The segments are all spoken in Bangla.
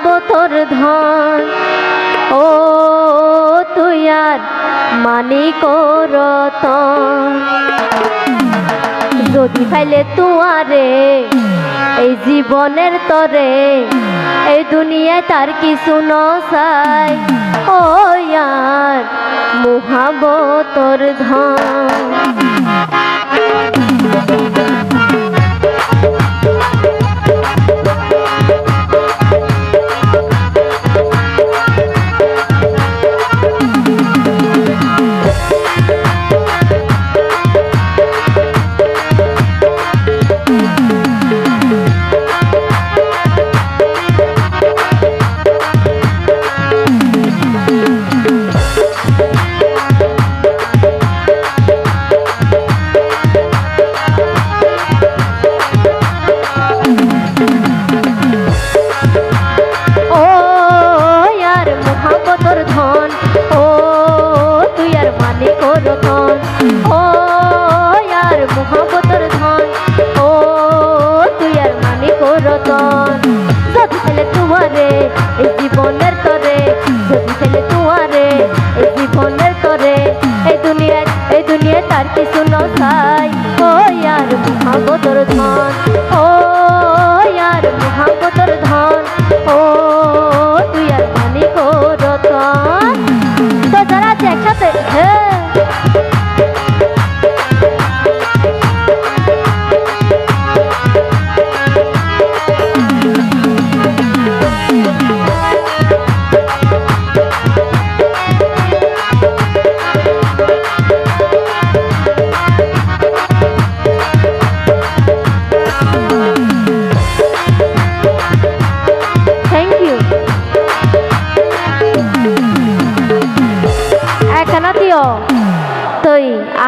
মহাবতর ধন। ও, তুই আর মানিক রতন যদি ফাইলে তুয়ারে, এই জীবনের তরে, এই দুনিয়ায় তার কিছু নসাই ও আর মহাবতর ধন। কিছু নসাই ও আর মহাবতর ধন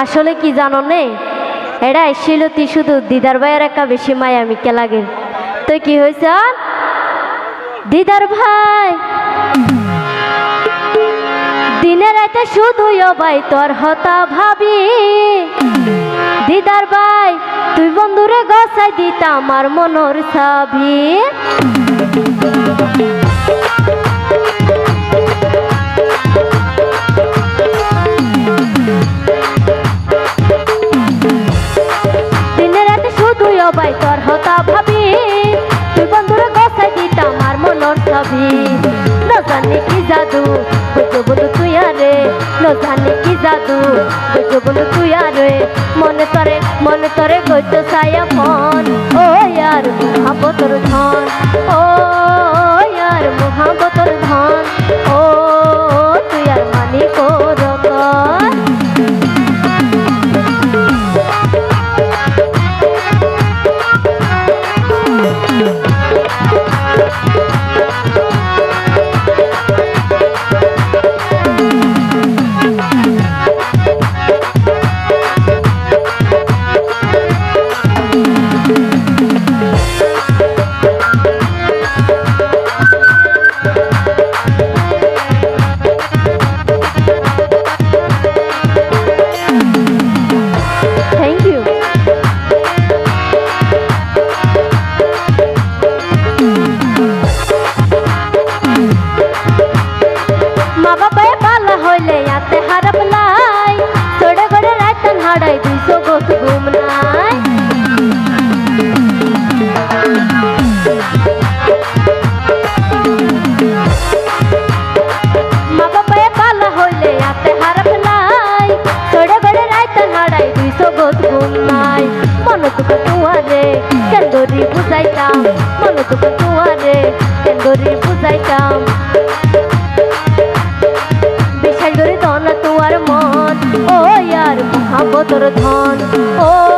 আসলে কি জানো নে? এটা তুই শুধু দিদার ভাইয়ের একা বেশি মায়া মিকে লাগে। তুই কি হয়েছ? দিদার ভাই! দিনে রাতে শুধু ভাই তোর হতা ভাবি। দিদার ভাই, তুই বন্ধুরে গসাই দিতা আমার মনর ছাবি অবাই তোর হতা ভাবি। তুই বন্ধুর গসাই দিতা আমার মনর ছবি ন জানি কি জাদু বুঝো বন্ধু তুই আরে ন জানি কি জাদু বুঝো বন্ধু তুই আরে মনে তরে মনে তরে গইতো সায়া মন। ও ইয়ার মহাবতর ধন। হাড়াই দুইশো গোত ঘুম নাই মন দুঃখ তুয়ারে কেন্দরি বুঝাইতাম? মন দুঃখ তুয়ারে কেন্দরি বুঝাইতাম? বিশাল করে ধন তোমার মন ও ইয়ার মহাবতর ধন ও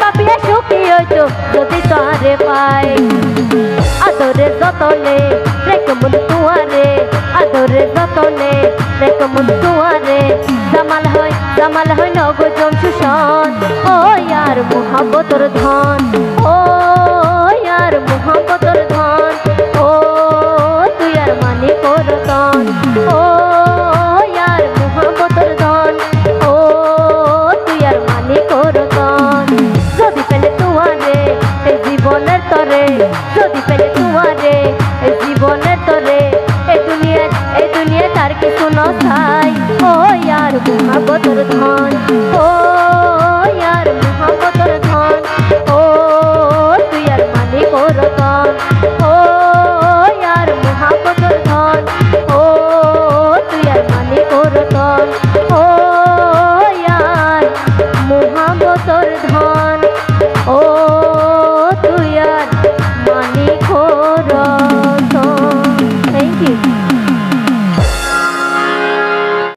পাপিয়া সুখী হইতো যদি তরে পায়। আদরে যতনে রেখে মন তুয়ারে আদরে যতনে রেখে মন তুয়ারে জামাল হয় জামাল হয় নগ জমসুষণ ও ইয়ার মোহাম্মতর ধন ও ইয়ার মোহাম্মতর ধন ও তুই আর মানে করতন ও ইয়ার মোহাম্মতর ধন ও তুই আর মানে করতন যদি পেলে তুয়ারে এই জীবনের তরে যদি পেলে তুয়ারে এই জীবনের তরে এই দুনিয়া এই দুনিয়া তার কিছু নথাই ও ইয়ার মোহাম্মত